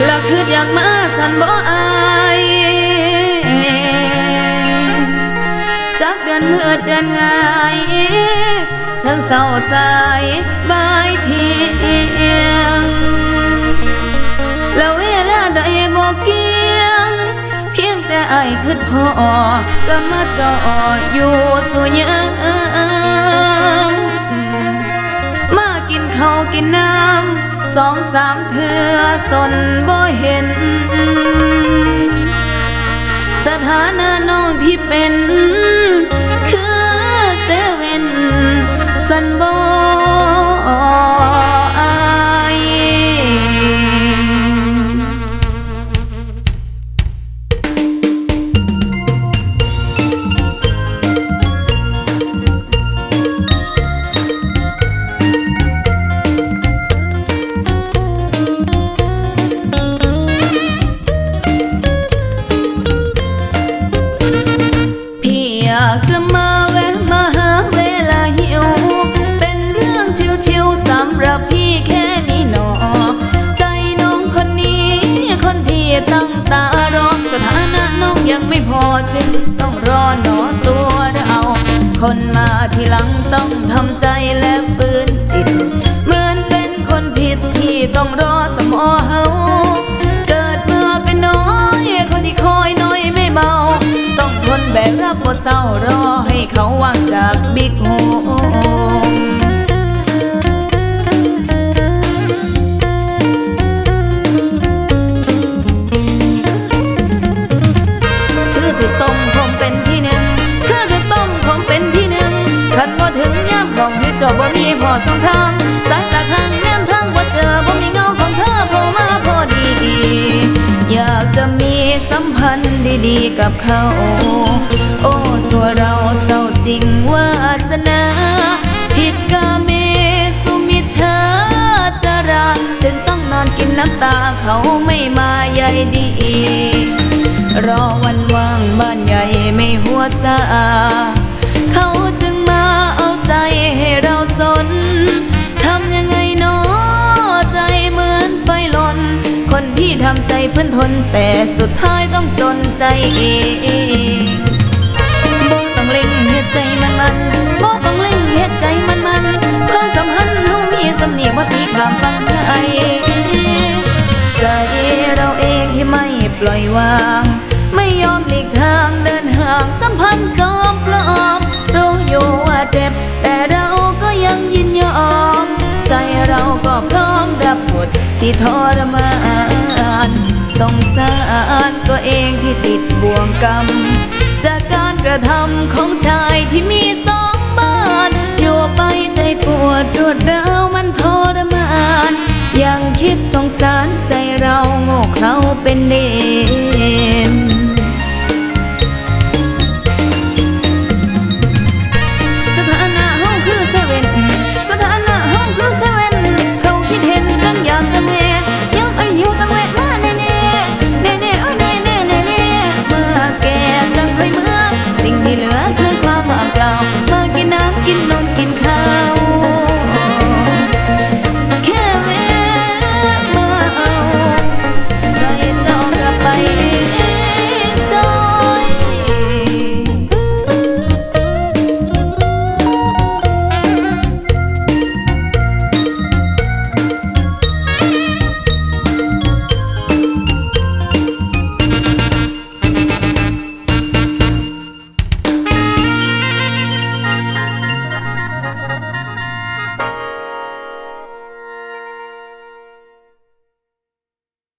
อยากมาสันบ่อายจากเดือนมืดเดือนง่ายทั้งเศร้าสายบายเทียง แล้วเวลาใดบอกเกียง เพียงแต่ไอคิดพอก็มาจออยู่สุยังมากินข้าวกินน้ำ สองสามเธอสนบ่เห็น สถานะน้องที่เป็น คือเซเว่นสันบ ตั้งตารอสถานะน้องยังไม่พอจึงต้องรอหนอตัวเรา คนมาทีหลังต้องทำใจและฟื้นจิต เหมือนเป็นคนผิดที่ต้องรอสมอเฮาเกิดมาเป็นน้อยคนที่คอยน้อยไม่เบา ต้องทนแบกรับบทเศร้ารอให้เขาวางจากบิ๊กโฮ จบว่ามีพอสองทางสายตาข้งแนมทางว่าเจอบ่มีเงาของเธอโผล่มาพอดี อยากจะมีสัมพันธ์ดีๆกับเขา โอ้ตัวเราเศร้าจริงวาสนาผิดกาเมสุมิชาจาราจึงต้องนอนกินน้ำตาเขาไม่มาใยดี รอวันว่างบ้านใหญ่ไม่หัวซาเขาจึง แต่สุดท้ายต้องจนใจเองบ่ต้องเล่งเฮ็ดใจมันมันบ่ต้องเล่งเฮ็ดใจมันมันความสัมพันธ์เฮามีสำเนีบ่ตีข้ามฟังไทยใจเราเองที่ไม่ปล่อยวาง ไม่ยอมหลีกทางเดินห่างสัมพันธ์จอมปลอมรู้อยู่ว่าเจ็บ แต่เราก็ยังยินยอม ที่ทรมานสงสารตัวเองที่ติดบ่วงกรรม จากการกระทำของชายที่มีสองบ้านอยู่ไปใจปวดรวดร้าวมันทรมาน ยังคิดสงสารใจเราโง่เขาเป็นเด็